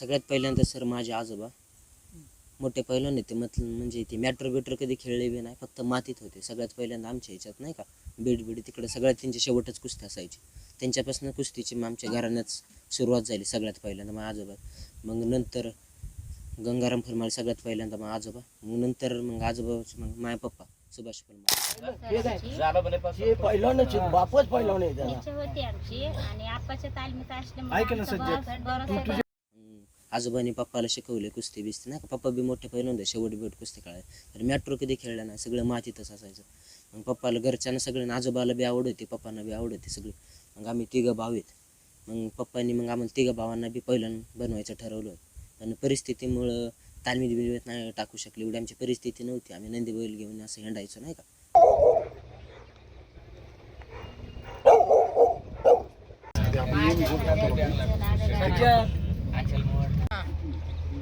सगळ्यात पहिल्यांदा सर माझे आजोबा मोठे पहिलं नाही ते मत म्हणजे ते मॅट्रो बिट्रो कधी खेळले बी नाही फक्त मातीत होते. सगळ्यात पहिल्यांदा आमच्या ह्याच्यात नाही का बीड बीड तिकडे सगळ्यात त्यांची शेवटच कुस्ती असायची. त्यांच्यापासून कुस्तीची मग आमच्या घराण्याच सुरुवात झाली सगळ्यात पहिल्यांदा मग आजोबा. मग नंतर गंगाराम फरमाळे सगळ्यात पहिल्यांदा मग आजोबा. मग नंतर मग आजोबा मग माया पप्पा सुभाष होती आमची आणि आपाच्या तालमीत असल्यामुळे हम्म. आजोबांनी पप्पाला शिकवले कुस्ती बिस्ती नाही का? पप्पा बी मोठे पहिलं होते शेवट बिवट कुस्ती खेळाय तर मॅट्रो कधी खेळला नाही सगळं मातीतच असायचं. मग पप्पाला घरच्यांना सगळ्यांना आजोबाला बी आवड होती पप्पांना बी आवड होती सगळी. मग आम्ही तिघं भाव आहेत. मग पप्पांनी मग आम्हाला तिघं भावांना बी पहिलं बनवायचं ठरवलं पण परिस्थितीमुळं तालमीत बिलवेत नाही टाकू शकले एवढी आमची परिस्थिती नव्हती. आम्ही नंदी बैल घेऊन असं हिंडायचो नाही का?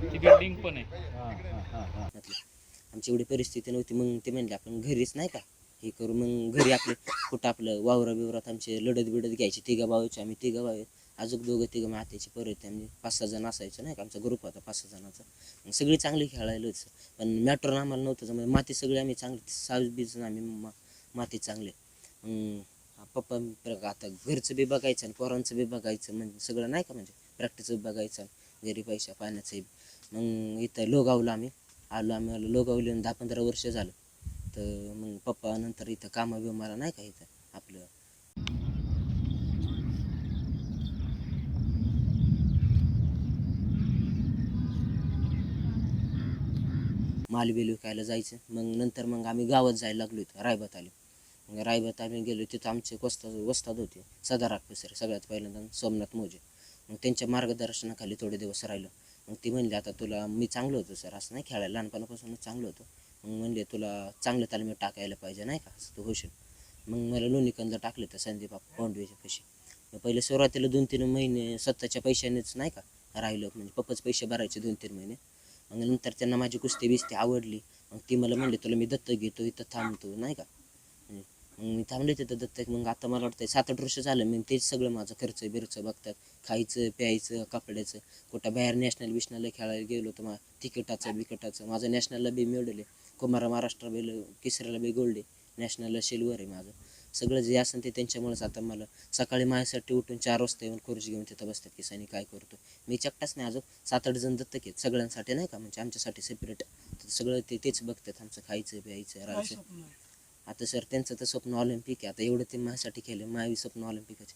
ती बिल्डिंग पण आहे. आमची एवढी परिस्थिती नव्हती मग ते म्हणले आपण घरीच नाही का? हे करू मग घरी आपले कुठं आपलं वावरा बिवरात आमचे लढत बिडत घ्यायचे तिघा भावाचे आम्ही तिघा आहेत. अजून दोघं तिघं मात्याचे परत आम्ही पाच सहा जण असायचो नाही का आमचा ग्रुप होता पाच सहा जणांचा. मग सगळी चांगली खेळायलोच. पण मॅट्रो आम्हाला नव्हतं त्यामुळे माती सगळी आम्ही चांगली सात बीज आम्ही मा माती चांगले. मग पप्पा आता घरचं बी बघायचं आणि पोरांचं बी बघायचं म्हणजे सगळं नाही का म्हणजे? प्रॅक्टिस बघायचं घरी पैसा पाण्याचं. मग इथं लोगावला आम्ही. आलो आम्ही आलो. लोगावली दहा पंधरा वर्ष झालं. तर मग पप्पा नंतर इथं कामा बिमाला नाही का इथं आपलं? माल बिल विकायला जायचं. मग नंतर मग आम्ही गावात जायला लागलो इथं रायबात आलो. मग रायबात आम्ही गेलो तिथं आमचे वस्ताद वस्ताद होते. सदाराग सर सगळ्यात पहिल्यांदा सोमनाथ मोजे. मग त्यांच्या मार्गदर्शनाखाली थोडे दिवस राहिलो. मग ती म्हणली आता तुला मी चांगलं होतो सर असं नाही खेळायला. लहानपणापासूनच चांगलं होतं. मग म्हणले तुला चांगलं तालमीत टाकायला पाहिजे नाही का? असं तू होशील. मग मला लोणीकंदला टाकलं तर संदीप पाऊंडवेच्या पैसे. मग पहिले सुरुवातीला दोन तीन महिने स्वतःच्या पैशानेच नाही का राहिलं. म्हणजे पप्पाच पैसे भरायचे दोन तीन महिने. मग नंतर त्यांना माझी कुस्ती बिस्ती आवडली. मग ती मला म्हणली तुला मी दत्त घेतो इथं थांबतो नाही का? मी थांबले तिथं दत्तक. मग आता मला वाटतं सात आठ वर्ष झालं मग तेच सगळं माझं खर्च बिरचं बघतात. खायचं प्यायचं कपड्याचं. कुठं बाहेर नॅशनल बिशनलला खेळायला गेलो तर मग तिकिटाचं बिकटाचं. माझं नॅशनलला बी मिळवलं आहे. कुमारा महाराष्ट्र बेल केसरीला बी गोल्ड आहे. नॅशनलला सिल्वर आहे माझं. सगळं जे असेल ते त्यांच्यामुळेच आता मला सकाळी माझ्यासाठी उठून चार वाजता येऊन खुर्ची घेऊन तिथं बसतात की सनी काय करतो? मी चकटाच नाही अजून. सात आठ जण दत्तक आहेत सगळ्यांसाठी नाही का? म्हणजे आमच्यासाठी सेपरेट सगळं ते तेच बघतात. आमचं खायचं प्यायचं राहायचं. आता सर त्यांचं तर स्वप्न ऑलिम्पिक आहे. आता एवढं ते माझ्यासाठी खेळले माझी स्वप्न ऑलिम्पिकच